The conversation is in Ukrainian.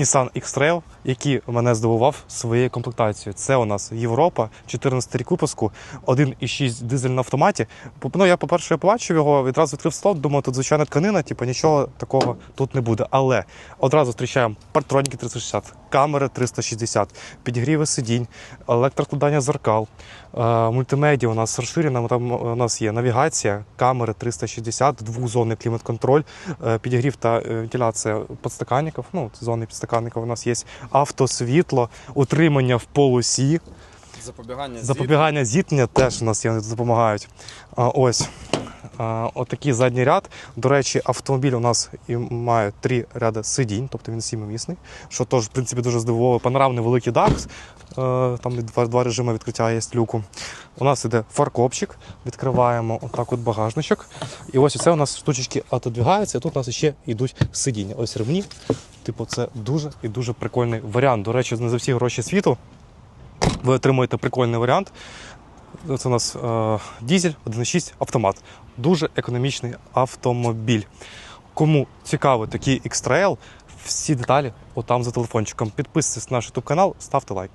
Nissan X-Trail, який мене здивував своєю комплектацією. Це у нас Європа, 14 рік випуску, 1,6 дизель на автоматі. Ну, я, по-перше, побачив його, відразу відкрив слот, думаю, тут звичайна тканина, типу нічого такого тут не буде. Але одразу зустрічаємо партроніки 360, камери 360, підігріви сидінь, електрокладання зеркал, е, мультимедіа у нас розширена, там у нас є навігація, камери 360, двохзонний клімат-контроль, е, підігрів та е, вентиляція підстаканників, ну, зони підстаканників у нас є, автосвітло, утримання в полосі, Запобігання запобігання зіткнення теж у нас є, тут ось. Отакий задній ряд. До речі, автомобіль у нас і має три ряди сидінь, тобто він сімимісний, що теж, в принципі, дуже здивувало. Панорамний великий дах, е, там два, два режими відкриття є люку. У нас іде фаркопчик, відкриваємо отак от багажничок. І ось це у нас штучечки отодвигаються, і тут у нас ще йдуть сидіння. Ось ремні. Типу, це дуже і дуже прикольний варіант. До речі, не за всі гроші світу ви отримуєте прикольний варіант. Це у нас е, дізель 1.6 автомат. Дуже економічний автомобіль. Кому цікаво такий X-Trail, всі деталі отам за телефончиком. Підписуйтесь на наш YouTube канал, ставте лайк.